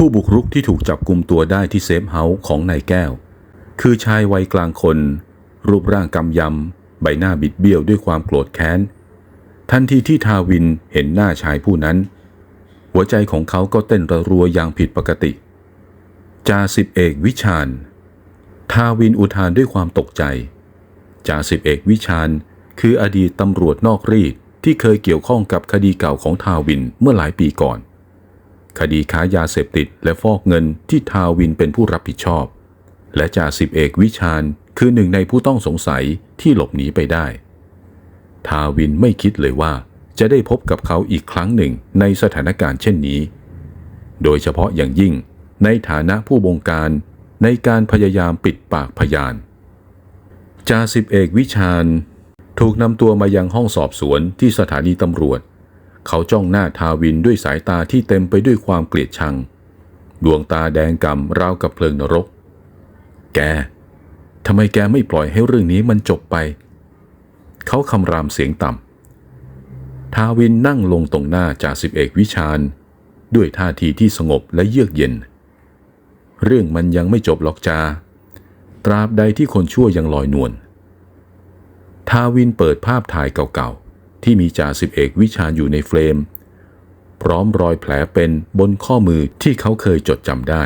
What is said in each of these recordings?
ผู้บุกรุกที่ถูกจับกลุ่มตัวได้ที่เซฟเฮาส์ของนายแก้ว คือชายวัยกลางคน รูปร่างกำยำ ใบหน้าบิดเบี้ยวด้วยความโกรธแค้น ทันทีที่ทาวินเห็นหน้าชายผู้นั้น หัวใจของเขาก็เต้นระรัวอย่างผิดปกติจ่าสิบเอกวิชาญทาวินอุทานด้วยความตกใจจ่าสิบเอกวิชาญคืออดีตตำรวจนอกรีดที่เคยเกี่ยวข้องกับคดีเก่าของทาวินเมื่อหลายปีก่อน คดีค้ายาเสพติดและฟอกเงินที่ทาวินเป็นผู้รับผิดชอบ และจ่าสิบเอกวิชาญคือหนึ่งในผู้ต้องสงสัยที่หลบหนีไปได้ ทาวินไม่คิดเลยว่าจะได้พบกับเขาอีกครั้งหนึ่งในสถานการณ์เช่นนี้ โดยเฉพาะอย่างยิ่งในฐานะผู้บงการในการพยายามปิดปากพยานจ่าสิบเอกวิชาญ ถูกนำตัวมายังห้องสอบสวนที่สถานีตำรวจ เขาจ้องหน้าทาวินด้วยสายตาที่เต็มไปด้วยความเกลียดชัง ดวงตาแดงกำราวกับเพลิงนรก แกทำไมแกไม่ปล่อยให้เรื่องนี้มันจบไป เขาคำรามเสียงต่ำ ทาวินนั่งลงตรงหน้าจ่าสิบเอกวิชาญ ด้วยท่าทีที่สงบและเยือกเย็น เรื่องมันยังไม่จบหรอกจา ตราบใดที่คนชั่วยังลอยนวล ทาวินเปิดภาพถ่ายเก่าๆ ที่มีจ่าสิบเอกวิชาญอยู่ในเฟรม พร้อมรอยแผลเป็นบนข้อมือที่เขาเคยจดจำได้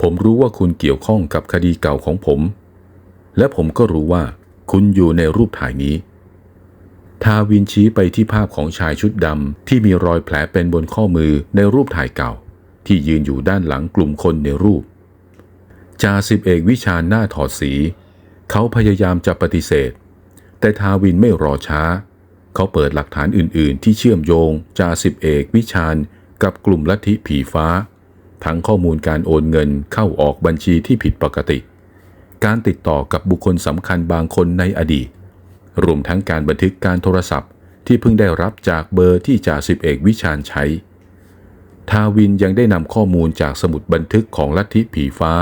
ผมรู้ว่าคุณเกี่ยวข้องกับคดีเก่าของผม และผมก็รู้ว่าคุณอยู่ในรูปถ่ายนี้ ทาวินชี้ไปที่ภาพของชายชุดดำที่มีรอยแผลเป็นบนข้อมือในรูปถ่ายเก่า ที่ยืนอยู่ด้านหลังกลุ่มคนในรูปจ่าสิบเอกวิชาญหน้าถอดสี เขาพยายามจะปฏิเสธ แต่ทาวินไม่รอช้า เขาเปิดหลักฐานอื่น ๆ ที่เชื่อมโยงจ่าสิบเอกวิชาญกับกลุ่มลัทธิผีฟ้า ทั้งข้อมูลการโอนเงินเข้าออกบัญชีที่ผิดปกติ การติดต่อกับบุคคลสำคัญบางคนในอดีต รวมทั้งการบันทึกการโทรศัพท์ที่เพิ่งได้รับจากเบอร์ที่จ่าสิบเอกวิชาญใช้ ทาวินยังได้นำข้อมูลจากสมุดบันทึกของลัทธิผีฟ้า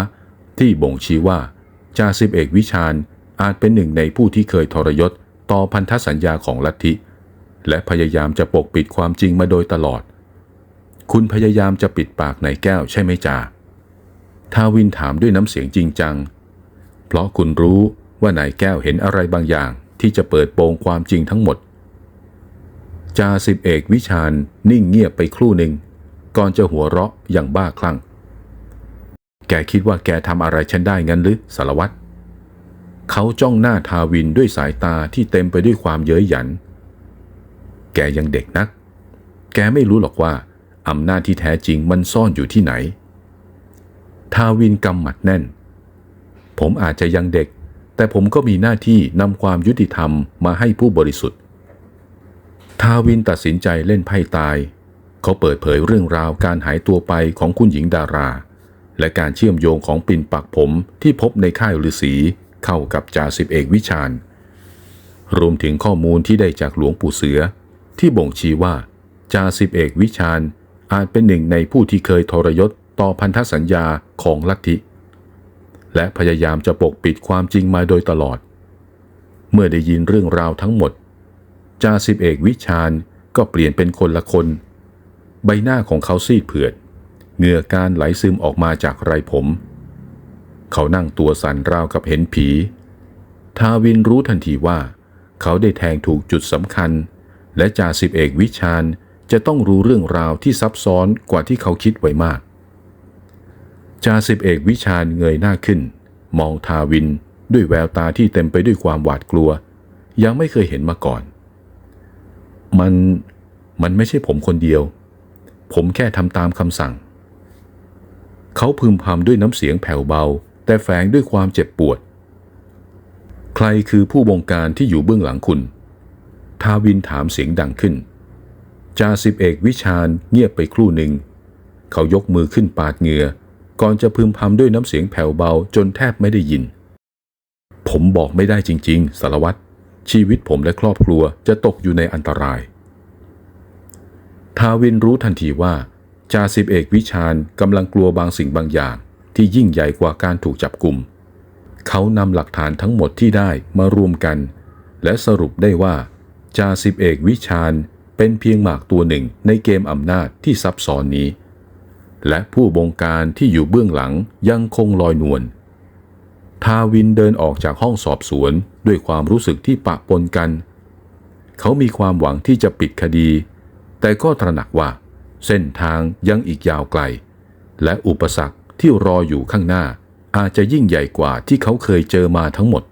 ที่บ่งชี้ว่าจ่าสิบเอกวิชาญอาจเป็นหนึ่งในผู้ที่เคยทรยศ ต่อพันธสัญญาของลัทธิ และพยายามจะปกปิดความจริงมาโดยตลอด คุณพยายามจะปิดปากนายแก้วใช่ไหมจ่าทาวินถามด้วยน้ำเสียงจริงจัง เพราะคุณรู้ว่านายแก้วเห็นอะไรบางอย่างที่จะเปิดโปงความจริงทั้งหมด จ่าสิบเอกวิชาญนิ่งเงียบไปครู่หนึ่ง ก่อนจะหัวเราะอย่างบ้าคลั่ง แกคิดว่าแกทำอะไรฉันได้งั้นหรือสารวัตร เขาจ้องหน้าทาวินด้วยสายตาที่เต็มไปด้วยความเย้ยหยัน แกยังเด็กนัก แกไม่รู้หรอกว่าอำนาจที่แท้จริงมันซ่อนอยู่ที่ไหน ทาวินกำหมัดแน่น ผมอาจจะยังเด็ก แต่ผมก็มีหน้าที่นำความยุติธรรมมาให้ผู้บริสุทธิ์ ทาวินตัดสินใจเล่นไพ่ตาย เขาเปิดเผยเรื่องราวการหายตัวไปของคุณหญิงดารา และการเชื่อมโยงของปิ่นปักผมที่พบในค่ายฤาษี เข้ากับจ่าสิบเอกวิชาญ รวมถึงข้อมูลที่ได้จากหลวงปู่เสือ ที่บ่งชี้ว่าจ่าสิบเอกวิชาญอาจเป็นหนึ่งในผู้ที่เคยทรยศต่อพันธสัญญาของลัทธิ และพยายามจะปกปิดความจริงมาโดยตลอด เมื่อได้ยินเรื่องราวทั้งหมดจ่าสิบเอกวิชาญก็เปลี่ยนเป็นคนละคน ใบหน้าของเขาซีดเผือดเหงื่อการไหลซึมออกมาจากไรผม เขานั่งตัวสั่นราวกับเห็นผี ทาวินรู้ทันทีว่า เขาได้แทงถูกจุดสำคัญ และจ่าสิบเอกวิชาญจะต้องรู้เรื่องราวที่ซับซ้อนกว่าที่เขาคิดไว้มากจ่าสิบเอกวิชาญเงยหน้าขึ้น มองทาวินด้วยแววตาที่เต็มไปด้วยความหวาดกลัว ยังไม่เคยเห็นมาก่อน มันมันไม่ใช่ผมคนเดียว ผมแค่ทำตามคำสั่ง เขาพึมพำด้วยน้ำเสียงแผ่วเบา แต่แฝงด้วยความเจ็บปวด ใครคือผู้บงการที่อยู่เบื้องหลังคุณ ทาวินถามเสียงดังขึ้น จ่าสิบเอกวิชาญเงียบไปครู่หนึ่ง เขายกมือขึ้นปาดเหงื่อ ก่อนจะพึมพำด้วยน้ำเสียงแผ่วเบาจนแทบไม่ได้ยิน ผมบอกไม่ได้จริง ๆ สารวัตร ชีวิตผมและครอบครัวจะตกอยู่ในอันตราย ทาวินรู้ทันทีว่าจ่าสิบเอกวิชาญกำลังกลัวบางสิ่งบางอย่าง ที่ยิ่งใหญ่กว่าการถูกจับกลุ่ม เขานำหลักฐานทั้งหมดที่ได้มารวมกัน และสรุปได้ว่าจ่าสิบเอกวิชาญเป็นเพียงหมากตัวหนึ่งในเกมอำนาจที่ซับซ้อนนี้ และผู้บงการที่อยู่เบื้องหลังยังคงลอยนวลทาวินเดินออกจากห้องสอบสวนด้วยความรู้สึกที่ปะปนกัน เขามีความหวังที่จะปิดคดี แต่ก็ตระหนักว่า เส้นทางยังอีกยาวไกล และอุปสรรค ที่รออยู่ข้างหน้า อาจจะยิ่งใหญ่กว่าที่เขาเคยเจอมาทั้งหมด